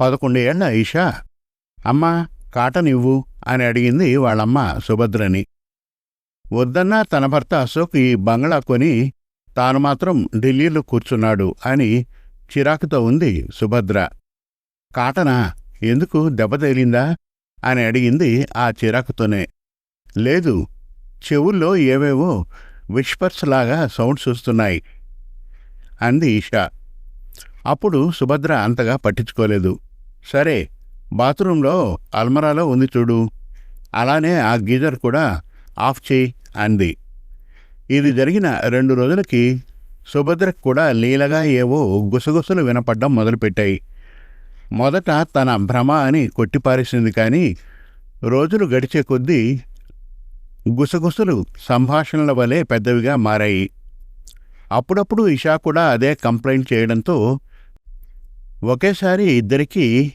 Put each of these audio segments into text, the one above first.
పదకొండేళ్ళ ఈషా. అమ్మా కాటన్ ఇవ్వు అని అడిగింది వాళ్ళమ్మ సుభద్రని. వద్దన్నా తన భర్త అశోక్ ఈ బంగ్లా కొని తాను మాత్రం ఢిల్లీలో కూర్చున్నాడు అని చిరాకుతో ఉంది సుభద్ర. కాటనా ఎందుకు దెబ్బతేలిందా అని అడిగింది ఆ చిరాకుతోనే. లేదు చెవుల్లో ఏవేవో విష్పర్స్లాగా సౌండ్స్ వస్తున్నాయి అంది ఈషా. అప్పుడు సుభద్ర అంతగా పట్టించుకోలేదు. సరే బాత్రూంలో అల్మరాలో ఉంది చూడు. అలానే ఆ గీజర్ కూడా ఆఫ్ చేయి అంది. ఇది జరిగిన రెండు రోజులకి సుభద్రకు కూడా లీలగా ఏవో గుసగుసలు వినపడ్డం మొదలుపెట్టాయి. మొదట తన భ్రమ అని కొట్టిపారేసింది కానీ రోజులు గడిచే కొద్దీ గుసగుసలు సంభాషణల వలె పెద్దవిగా మారాయి. అప్పుడప్పుడు ఇషా కూడా అదే కంప్లైంట్ చేయడంతో ఒకేసారి ఇద్దరికీ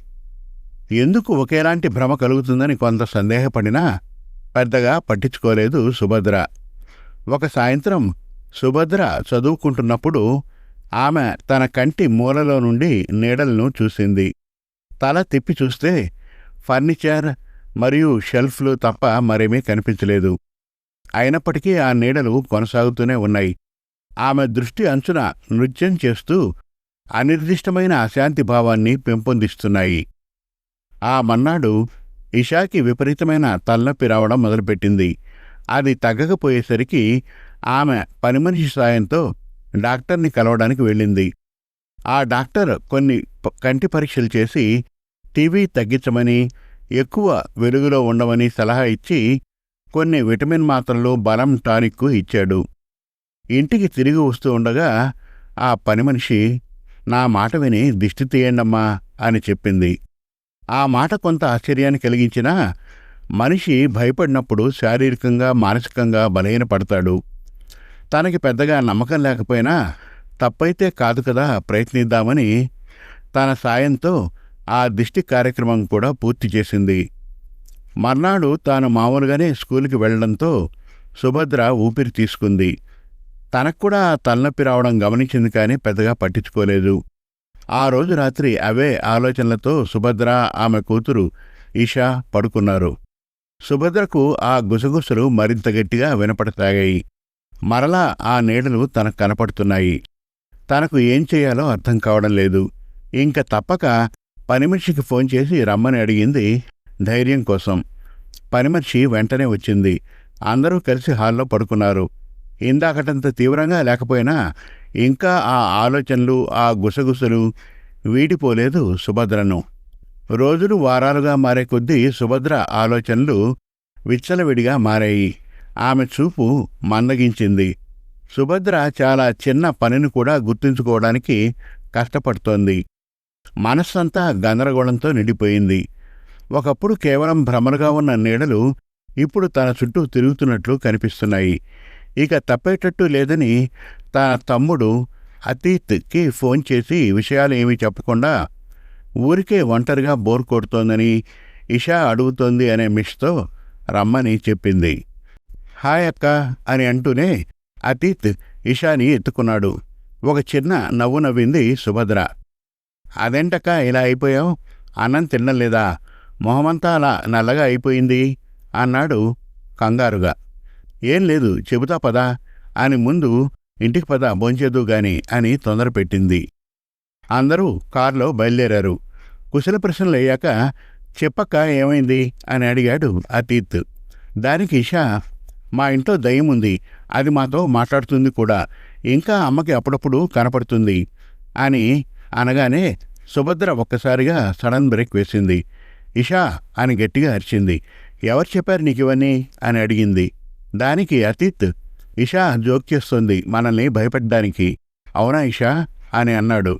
ఎందుకు ఒకేలాంటి భ్రమ కలుగుతుందని కొంత సందేహపడినా పెద్దగా పట్టించుకోలేదు సుభద్ర. ఒక సాయంత్రం సుభద్ర చదువుకుంటున్నప్పుడు ఆమె తన కంటి మూలలో నుండి నీడలను చూసింది. తల తిప్పి చూస్తే ఫర్నిచర్ మరియు షెల్ఫ్లు తప్ప మరేమీ కనిపించలేదు. అయినప్పటికీ ఆ నీడలు కొనసాగుతూనే ఉన్నాయి. ఆమె దృష్టి అంచున నృత్యం చేస్తూ అనిర్దిష్టమైన అశాంతి భావాన్ని పెంపొందిస్తున్నాయి. ఆ మన్నాడు ఇషాకి విపరీతమైన తలనొప్పి రావడం మొదలుపెట్టింది. అది తగ్గకపోయేసరికి ఆమె పనిమనిషి సాయంతో డాక్టర్ని కలవడానికి వెళ్ళింది. ఆ డాక్టర్ కొన్ని కంటి పరీక్షలు చేసి టీవీ తగ్గించమని ఎక్కువ వెలుగులో ఉండమని సలహా ఇచ్చి కొన్ని విటమిన్ మాత్రలు బలం టానిక్కు ఇచ్చాడు. ఇంటికి తిరిగి వస్తూ ఉండగా ఆ పనిమనిషి నా మాట విని దిష్టి తీయండమ్మా అని చెప్పింది. ఆ మాట కొంత ఆశ్చర్యాన్ని కలిగించినా మనిషి భయపడినప్పుడు శారీరకంగా మానసికంగా బలహీనపడతాడు తనకి పెద్దగా నమ్మకం లేకపోయినా తప్పైతే కాదు కదా ప్రయత్నిద్దామని తన సాయంతో ఆ దిష్టి కార్యక్రమం కూడా పూర్తి చేసింది. మర్నాడు తాను మామూలుగానే స్కూల్కి వెళ్ళడంతో సుభద్ర ఊపిరి తీసుకుంది. తనకు కూడా తలనొప్పి రావడం గమనించింది కానీ పెద్దగా పట్టించుకోలేదు. ఆ రోజు రాత్రి అవే ఆలోచనలతో సుభద్ర ఆమె కూతురు ఈషా పడుకున్నారు. సుభద్రకు ఆ గుసగుసలు మరింత గట్టిగా వినపడసాగాయి మరలా ఆ నీడలు తనకు కనపడుతున్నాయి. తనకు ఏం చేయాలో అర్థం కావడం లేదు. ఇంక తప్పక పనిమనిషికి ఫోన్ చేసి రమ్మని అడిగింది ధైర్యం కోసం. పనిమనిషి వెంటనే వచ్చింది. అందరూ కలిసి హాల్లో పడుకున్నారు. ఇందాకటంత తీవ్రంగా లేకపోయినా ఇంకా ఆ ఆలోచనలు ఆ గుసగుసలు వీడిపోలేదు సుభద్రను. రోజులు వారాలుగా మారే కొద్దీ సుభద్ర ఆలోచనలు విచ్చలవిడిగా మారాయి. ఆమె చూపు మందగించింది. సుభద్ర చాలా చిన్న పనిని కూడా గుర్తుంచుకోవడానికి కష్టపడుతోంది. మనస్సంతా గందరగోళంతో నిండిపోయింది. ఒకప్పుడు కేవలం భ్రమలుగా ఉన్న నీడలు ఇప్పుడు తన చుట్టూ తిరుగుతున్నట్లు కనిపిస్తున్నాయి. ఇక తప్పేటట్టు లేదని తన తమ్ముడు అతీత్కి ఫోన్ చేసి విషయాలు ఏమీ చెప్పకుండా ఊరికే ఒంటరిగా బోర్ కొడుతోందని ఇషా అడుగుతోంది అనే మిష్తో రమ్మని చెప్పింది. హాయ్ అక్క అని అంటూనే అతీత్ ఇషాని ఎత్తుకున్నాడు. ఒక చిన్న నవ్వు నవ్వింది సుభద్ర. అదేంటక్క ఇలా అయిపోయావు? అన్నం తినలేదా? మొహమంతా అలా నల్లగా అయిపోయింది? అన్నాడు కంగారుగా. ఏం లేదు చెబుతా పదా అని ముందు ఇంటికి పద భోంచేదు గాని అని తొందర పెట్టింది. అందరూ కారులో బయలుదేరారు. కుశల ప్రశ్నలు అయ్యాక చెప్పక్క ఏమైంది? అని అడిగాడు అతీత్. దానికి ఇషా మా ఇంట్లో దయ్యం ఉంది. అది మాతో మాట్లాడుతుంది కూడా. ఇంకా అమ్మకి అప్పుడప్పుడు కనపడుతుంది. అని అనగానే సుభద్ర ఒక్కసారిగా సడన్ బ్రేక్ వేసింది. ఇషా అని గట్టిగా అరిచింది. ఎవరు చెప్పారు నీకు ఇవన్నీ? అని అడిగింది. దానికి అతీత్ ఇషా జోక్ చేస్తుంది మనల్ని భయపెట్టడానికి. అవునా ఇషా? అని అన్నాడు.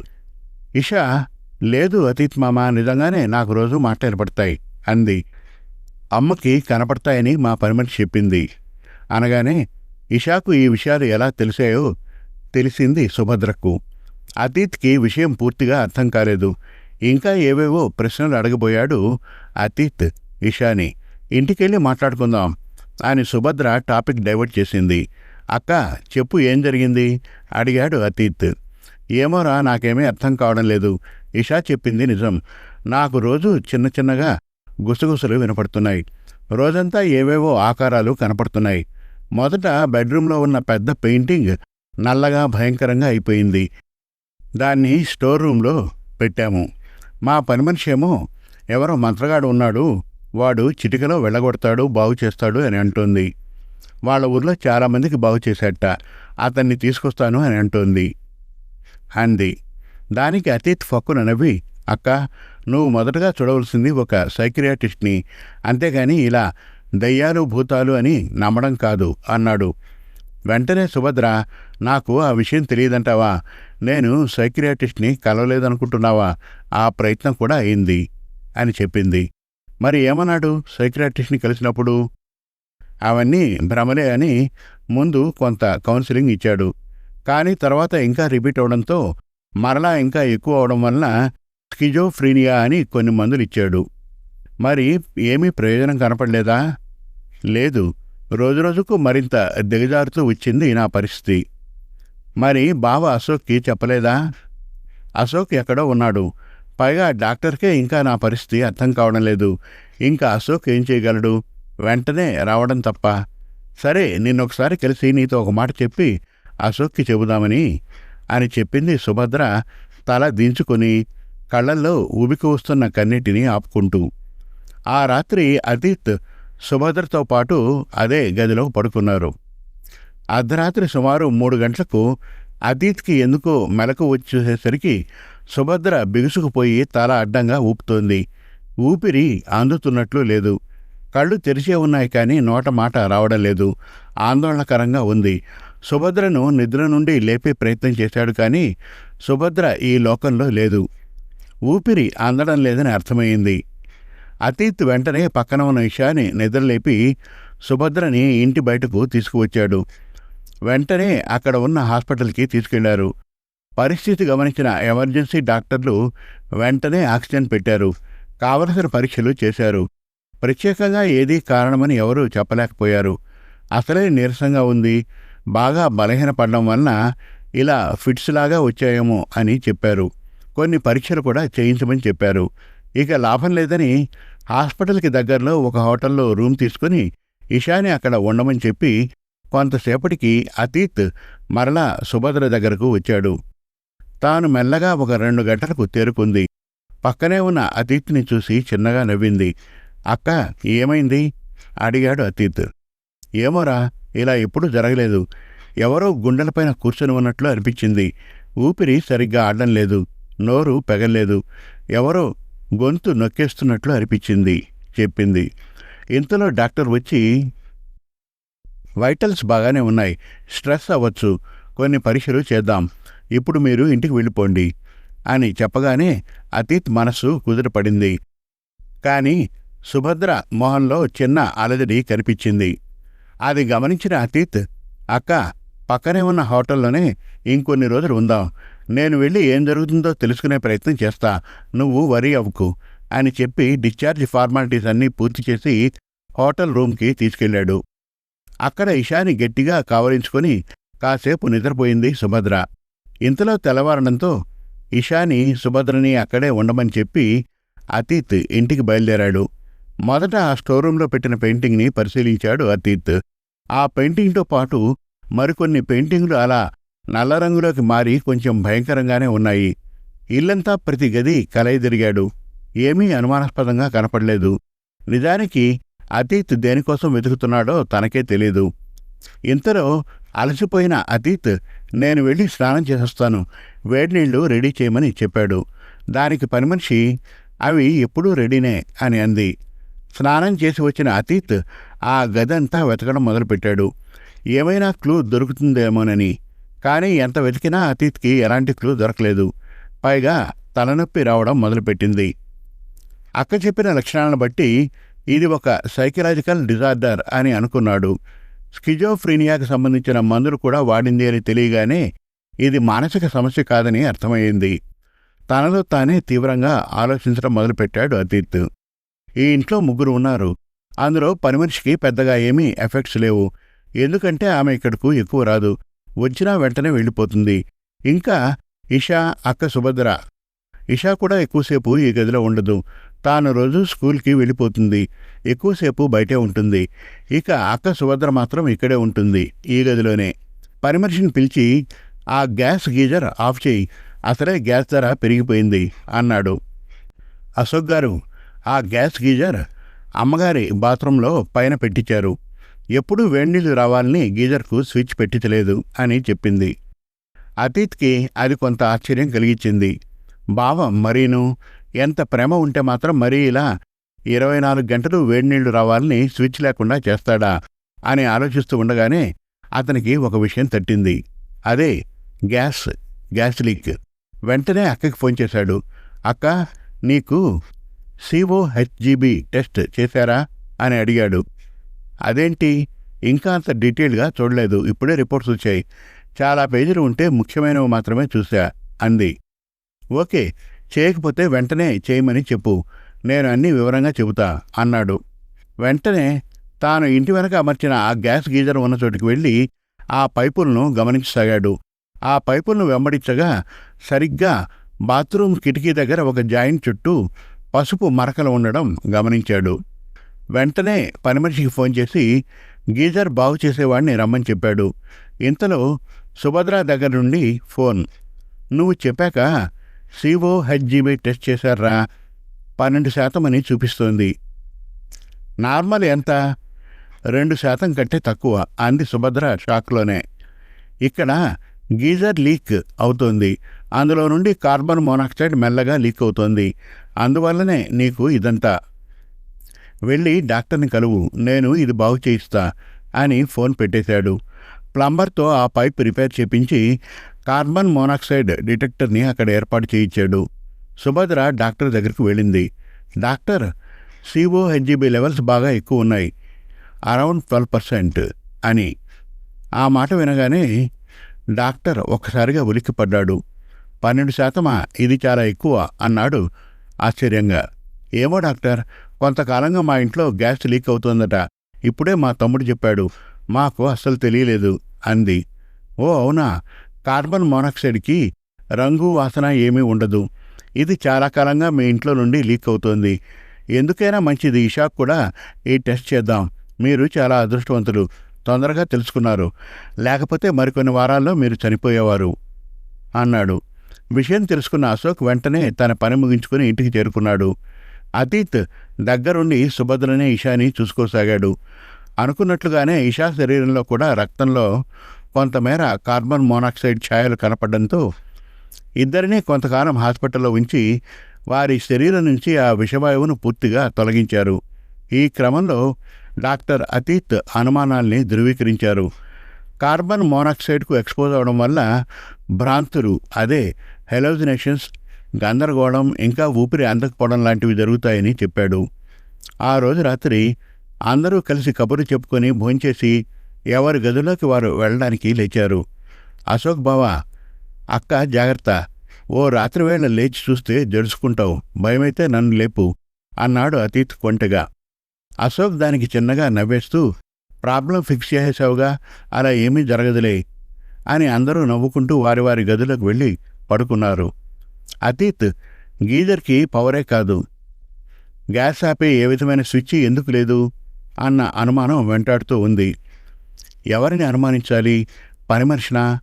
ఇషా లేదు అతీత్ మామ నిజంగానే నాకు రోజు మాట్లాడపడతాయి అంది. అమ్మకి కనపడతాయని మా పరిమితి చెప్పింది. అనగానే ఇషాకు ఈ విషయాలు ఎలా తెలిసాయో తెలిసింది సుభద్రకు. అతీత్కి విషయం పూర్తిగా అర్థం కాలేదు. ఇంకా ఏవేవో ప్రశ్నలు అడగబోయాడు అతీత్ ఇషాని. ఇంటికెళ్ళి మాట్లాడుకుందాం అని సుభద్ర టాపిక్ డైవర్ట్ చేసింది. అక్క చెప్పు ఏం జరిగింది? అడిగాడు అతీత్. ఏమోరా నాకేమీ అర్థం కావడం లేదు. ఇషా చెప్పింది నిజం. నాకు రోజు చిన్న చిన్నగా గుసగుసలు వినపడుతున్నాయి. రోజంతా ఏవేవో ఆకారాలు కనపడుతున్నాయి. మొదట బెడ్రూమ్లో ఉన్న పెద్ద పెయింటింగ్ నల్లగా భయంకరంగా అయిపోయింది. దాన్ని స్టోర్ రూమ్లో పెట్టాము. మా పని మనిషి ఏమో ఎవరో మంత్రగాడు ఉన్నాడు. వాడు చిటికలో వెళ్ళగొడతాడు బాగు చేస్తాడు అని అంటోంది. వాళ్ళ ఊర్లో చాలామందికి బాగు చేసేట. అతన్ని తీసుకొస్తాను అని అంటోంది. అంది. దానికి అతీత్ ఫక్కున నవ్వి అక్క నువ్వు మొదటగా చూడవలసింది ఒక సైక్రియాటిస్ట్ని. అంతేగాని ఇలా దయ్యాలు భూతాలు అని నమ్మడం కాదు అన్నాడు. వెంటనే సుభద్ర నాకు ఆ విషయం తెలియదంటావా? నేను సైక్రియాటిస్ట్ని కలవలేదనుకుంటున్నావా? ఆ ప్రయత్నం కూడా అయింది అని చెప్పింది. మరి ఏమన్నాడు సైక్రియాటిస్ట్ని కలిసినప్పుడు? అవన్నీ భ్రమలే అని ముందు కొంత కౌన్సిలింగ్ ఇచ్చాడు. కానీ తర్వాత ఇంకా రిపీట్ అవడంతో మరలా ఇంకా ఎక్కువ అవడం వలన స్కిజోఫ్రీనియా అని కొన్ని మందులు ఇచ్చాడు. మరి ఏమీ ప్రయోజనం కనపడలేదా? లేదు. రోజురోజుకు మరింత దిగజారుతూ వచ్చింది నా పరిస్థితి. మరి బావ అశోక్కి చెప్పలేదా? అశోక్ ఎక్కడో ఉన్నాడు. పైగా డాక్టర్కే ఇంకా నా పరిస్థితి అర్థం కావడం లేదు. ఇంకా అశోక్ ఏం చేయగలడు? వెంటనే రావడం తప్ప. సరే నిన్నొకసారి కలిసి నీతో ఒక మాట చెప్పి అశోక్కి చెబుదామని అని చెప్పింది సుభద్ర తల దించుకొని కళ్ళల్లో ఉబికి వస్తున్న కన్నిటిని ఆపుకుంటూ. ఆ రాత్రి అతీత్ సుభద్రతో పాటు అదే గదిలో పడుకున్నారు. అర్ధరాత్రి సుమారు మూడు గంటలకు అతీత్కి ఎందుకో మెలకు వచ్చేసరికి సుభద్ర బిగుసుకుపోయి తల అడ్డంగా ఊపుతోంది. ఊపిరి అందుతున్నట్లు లేదు. కళ్ళు తెరిచే ఉన్నాయి కానీ నోట మాట రావడం లేదు. ఆందోళనకరంగా ఉంది. సుభద్రను నిద్ర నుండి లేపే ప్రయత్నం చేశాడు కానీ సుభద్ర ఈ లోకంలో లేదు. ఊపిరి అందడం లేదని అర్థమైంది. అతీత్ వెంటనే పక్కన ఉన్న ఇషాని నిద్రలేపి సుభద్రని ఇంటి బయటకు తీసుకువచ్చాడు. వెంటనే అక్కడ ఉన్న హాస్పిటల్కి తీసుకెళ్ళారు. పరిస్థితి గమనించిన ఎమర్జెన్సీ డాక్టర్లు వెంటనే ఆక్సిజన్ పెట్టారు. కావలసిన పరీక్షలు చేశారు. ప్రత్యేకంగా ఏదీ కారణమని ఎవరూ చెప్పలేకపోయారు. అసలే నీరసంగా ఉంది. బాగా బలహీనపడడం వలన ఇలా ఫిట్స్ లాగా వచ్చాయేమో అని చెప్పారు. కొన్ని పరీక్షలు కూడా చేయించమని చెప్పారు. ఇక లాభం లేదని హాస్పిటల్కి దగ్గరలో ఒక హోటల్లో రూమ్ తీసుకుని ఇషాని అక్కడ ఉండమని చెప్పి కొంతసేపటికి అతీత్ మరలా సుభద్ర దగ్గరకు వచ్చాడు. తాను మెల్లగా ఒక రెండు గంటలకు తేరుకుంది. పక్కనే ఉన్న అతీత్ని చూసి చిన్నగా నవ్వింది. అక్క ఏమైంది? అడిగాడు అతీత్. ఏమోరా ఇలా ఎప్పుడూ జరగలేదు. ఎవరో గుండెలపైన కూర్చొని ఉన్నట్లు అనిపించింది. ఊపిరి సరిగ్గా ఆడడం లేదు. నోరు పెగలేదు ఎవరో గొంతు నొక్కేస్తున్నట్లు అనిపించింది చెప్పింది. ఇంతలో డాక్టర్ వచ్చి వైటల్స్ బాగానే ఉన్నాయి. స్ట్రెస్ అవ్వచ్చు. కొన్ని పరీక్షలు చేద్దాం. ఇప్పుడు మీరు ఇంటికి వెళ్ళిపోండి. అని చెప్పగానే అతీత్ మనస్సు కుదిరపడింది కానీ సుభద్ర మొహంలో చిన్న అలజడి కనిపించింది. అది గమనించిన అతీత్ అక్క పక్కనే ఉన్న హోటల్లోనే ఇంకొన్ని రోజులు ఉందాం. నేను వెళ్ళి ఏం జరుగుతుందో తెలుసుకునే ప్రయత్నం చేస్తా. నువ్వు వరి అవ్వకు అని చెప్పి డిశ్చార్జ్ ఫార్మాలిటీస్ అన్నీ పూర్తి చేసి హోటల్ రూమ్కి తీసుకెళ్ళాడు. అక్కడ ఇషాని గట్టిగా కావలించుకొని కాసేపు నిద్రపోయింది సుభద్ర. ఇంతలో తెల్లవారడంతో ఇషాని సుభద్రని అక్కడే ఉండమని చెప్పి అతీత్ ఇంటికి బయలుదేరాడు. మొదట ఆ స్టోరూంలో పెట్టిన పెయింటింగ్ని పరిశీలించాడు అతీత్. ఆ పెయింటింగ్తో పాటు మరికొన్ని పెయింటింగ్లు అలా నల్ల రంగులోకి మారి కొంచెం భయంకరంగానే ఉన్నాయి. ఇల్లంతా ప్రతి గది కలయిదిరిగాడు ఏమీ అనుమానాస్పదంగా కనపడలేదు. నిజానికి అతీత్ దేనికోసం వెతుకుతున్నాడో తనకే తెలీదు. ఇంతలో అలసిపోయిన అతీత్ నేను వెళ్ళి స్నానం చేసేస్తాను. వేడినీళ్ళు రెడీ చేయమని చెప్పాడు. దానికి పనిమనిషి అవి ఎప్పుడూ రెడీనే అని అంది. స్నానం చేసి వచ్చిన అతీత్ ఆ గదంతా వెతకడం మొదలుపెట్టాడు. ఏమైనా క్లూ దొరుకుతుందేమోనని. కానీ ఎంత వెతికినా అతీత్కి ఎలాంటి క్లూ దొరకలేదు. పైగా తలనొప్పి రావడం మొదలుపెట్టింది. అక్క చెప్పిన లక్షణాలను బట్టి ఇది ఒక సైకలాజికల్ డిజార్డర్ అని అనుకున్నాడు. స్కిజోఫ్రీనియాకు సంబంధించిన మందులు కూడా వాడింది అని తెలియగానే ఇది మానసిక సమస్య కాదని అర్థమయ్యింది. తనలో తానే తీవ్రంగా ఆలోచించడం మొదలుపెట్టాడు అతీత్. ఈ ఇంట్లో ముగ్గురు ఉన్నారు. అందులో పని మనిషికి పెద్దగా ఏమీ ఎఫెక్ట్స్ లేవు. ఎందుకంటే ఆమె ఇక్కడకు ఎక్కువ రాదు. వచ్చినా వెంటనే వెళ్ళిపోతుంది. ఇంకా ఇషా అక్క సుభద్ర. ఇషా కూడా ఎక్కువసేపు ఈ గదిలో ఉండదు. తాను రోజు స్కూల్కి వెళ్ళిపోతుంది. ఎక్కువసేపు బయటే ఉంటుంది. ఇక అక్క సుభద్ర మాత్రం ఇక్కడే ఉంటుంది ఈ గదిలోనే. పని మనిషిని పిలిచి ఆ గ్యాస్ గీజర్ ఆఫ్ చేయి. అసలే గ్యాస్ ధర పెరిగిపోయింది అన్నాడు. అశోక్ గారు ఆ గ్యాస్ గీజర్ అమ్మగారి బాత్రూంలో పైన పెట్టించారు. ఎప్పుడూ వేడినీళ్ళు రావాలని గీజర్కు స్విచ్ పెట్టించలేదు అని చెప్పింది. అతీత్కి అది కొంత ఆశ్చర్యం కలిగించింది. బావ మరీను ఎంత ప్రేమ ఉంటే మాత్రం మరీ ఇలా ఇరవై నాలుగు గంటలు వేడినీళ్ళు రావాలని స్విచ్ లేకుండా చేస్తాడా? అని ఆలోచిస్తూ ఉండగానే అతనికి ఒక విషయం తట్టింది. అదే గ్యాస్ గ్యాస్ లీక్. వెంటనే అక్కకి ఫోన్ చేశాడు. అక్క నీకు సిఓహెచ్జిబి టెస్ట్ చేశారా అని అడిగాడు. అదేంటి? ఇంకా అంత డీటెయిల్గా చూడలేదు. ఇప్పుడే రిపోర్ట్స్ వచ్చాయి. చాలా పేజీలు ఉంటే ముఖ్యమైనవి మాత్రమే చూశా అంది. ఓకే చేయకపోతే వెంటనే చేయమని చెప్పు. నేను అన్నీ వివరంగా చెబుతా అన్నాడు. వెంటనే తాను ఇంటి వెనక అమర్చిన ఆ గ్యాస్ గీజర్ ఉన్న చోటికి వెళ్ళి ఆ పైపులను గమనించసాగాడు. ఆ పైపులను వెంబడించగా సరిగ్గా బాత్రూమ్ కిటికీ దగ్గర ఒక జాయింట్ చుట్టూ పసుపు మరకలు ఉండడం గమనించాడు. వెంటనే పనిమనిషికి ఫోన్ చేసి గీజర్ బాగు చేసేవాడిని రమ్మని చెప్పాడు. ఇంతలో సుభద్ర దగ్గర నుండి ఫోన్. నువ్వు చెప్పాక సిఓ హెచ్జీబీ టెస్ట్ చేశారా పన్నెండు శాతం అని చూపిస్తోంది. నార్మల్ ఎంత? రెండు శాతం కంటే తక్కువ. అంది సుభద్ర షాక్లోనే. ఇక్కడ గీజర్ లీక్ అవుతోంది. అందులో నుండి కార్బన్ మోనాక్సైడ్ మెల్లగా లీక్ అవుతోంది. అందువల్లనే నీకు ఇదంతా. వెళ్ళి డాక్టర్ని కలువు. నేను ఇది బాగు చేయిస్తా అని ఫోన్ పెట్టేశాడు. ప్లంబర్తో ఆ పైప్ రిపేర్ చేపించి కార్బన్ మోనాక్సైడ్ డిటెక్టర్ని అక్కడ ఏర్పాటు చేయించాడు. సుభద్ర డాక్టర్ దగ్గరికి వెళ్ళింది. డాక్టర్ సిఓహెచ్జిబి లెవెల్స్ బాగా ఎక్కువ ఉన్నాయి. అరౌండ్ ట్వెల్వ్ పర్సెంట్ అని. ఆ మాట వినగానే డాక్టర్ ఒక్కసారిగా ఉలిక్కిపడ్డాడు. పన్నెండు శాతమా ఇది చాలా ఎక్కువ అన్నాడు ఆశ్చర్యంగా. ఏమో డాక్టర్ కొంతకాలంగా మా ఇంట్లో గ్యాస్ లీక్ అవుతోందట. ఇప్పుడే మా తమ్ముడు చెప్పాడు మాకు అస్సలు తెలియలేదు అంది. ఓ అవునా? కార్బన్ మోనాక్సైడ్కి రంగు వాసన ఏమీ ఉండదు. ఇది చాలా కాలంగా మీ ఇంట్లో నుండి లీక్ అవుతోంది. ఎందుకైనా మంచిది. ఇషాక్ కూడా ఈ టెస్ట్ చేద్దాం. మీరు చాలా అదృష్టవంతులు. తొందరగా తెలుసుకున్నారు. లేకపోతే మరికొన్ని వారాల్లో మీరు చనిపోయేవారు అన్నాడు. విషయం తెలుసుకున్న అశోక్ వెంటనే తన పని ముగించుకుని ఇంటికి చేరుకున్నాడు. అతీత్ దగ్గరుండి సుభద్రనే ఇషాని చూసుకోసాగాడు. అనుకున్నట్లుగానే ఇషా శరీరంలో కూడా రక్తంలో కొంతమేర కార్బన్ మోనాక్సైడ్ ఛాయలు కనపడడంతో ఇద్దరినీ కొంతకాలం హాస్పిటల్లో ఉంచి వారి శరీరం నుంచి ఆ విషవాయువును పూర్తిగా తొలగించారు. ఈ క్రమంలో డాక్టర్ అతీత్ అనుమానాల్ని ధృవీకరించారు. కార్బన్ మోనాక్సైడ్కు ఎక్స్పోజ్ అవడం వల్ల భ్రాంతులు అదే హెలోజినేషన్స్ గందరగోళం ఇంకా ఊపిరి అందకపోవడం లాంటివి జరుగుతాయని చెప్పాడు. ఆ రోజు రాత్రి అందరూ కలిసి కబురు చెప్పుకొని భోంచేసి ఎవరి గదిలోకి వారు వెళ్ళడానికి లేచారు. అశోక్ బావా అక్క జాగ్రత్త. ఓ రాత్రివేళ లేచి చూస్తే జడుచుకుంటావు. భయమైతే నన్ను లేపు అన్నాడు అతీత్ కొంటగా. అశోక్ దానికి చిన్నగా నవ్వేస్తూ ప్రాబ్లం ఫిక్స్ చేసేసావుగా అలా ఏమీ జరగదులే అని అందరూ నవ్వుకుంటూ వారి వారి గదులకు వెళ్ళి పడుకున్నారు. అతీత్ గీజర్కి పవరే కాదు. గ్యాస్ ఆపే ఏ విధమైన స్విచ్ ఎందుకు లేదు? అన్న అనుమానం వెంటాడుతూ ఉంది. ఎవరిని అనుమానించాలి? పని మనిషినా?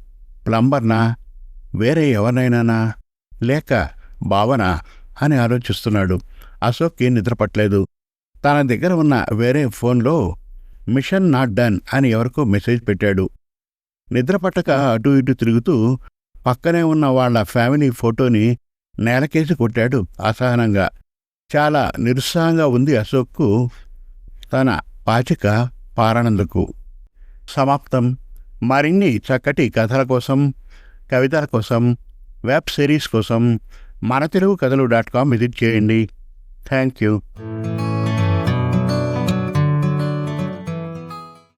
ప్లంబర్నా? వేరే ఎవరినైనానా? లేక భావనా? అని ఆలోచిస్తున్నాడు. అశోక్కి నిద్రపట్టలేదు తన దగ్గర ఉన్న వేరే ఫోన్లో మిషన్ నాట్ డన్ అని ఎవరికో మెసేజ్ పెట్టాడు. నిద్రపట్టక అటు ఇటు తిరుగుతూ పక్కనే ఉన్న వాళ్ళ ఫ్యామిలీ ఫోటోని నేలకేసి కొట్టాడు అసహనంగా. చాలా నిరుత్సాహంగా ఉంది అశోక్కు తన పాచిక పారానందుకు. సమాప్తం. మరిన్ని చక్కటి కథల కోసం కవితల కోసం వెబ్ సిరీస్ కోసం మన తెలుగు కథలు డాట్ కామ్ విజిట్ చేయండి. Thank you.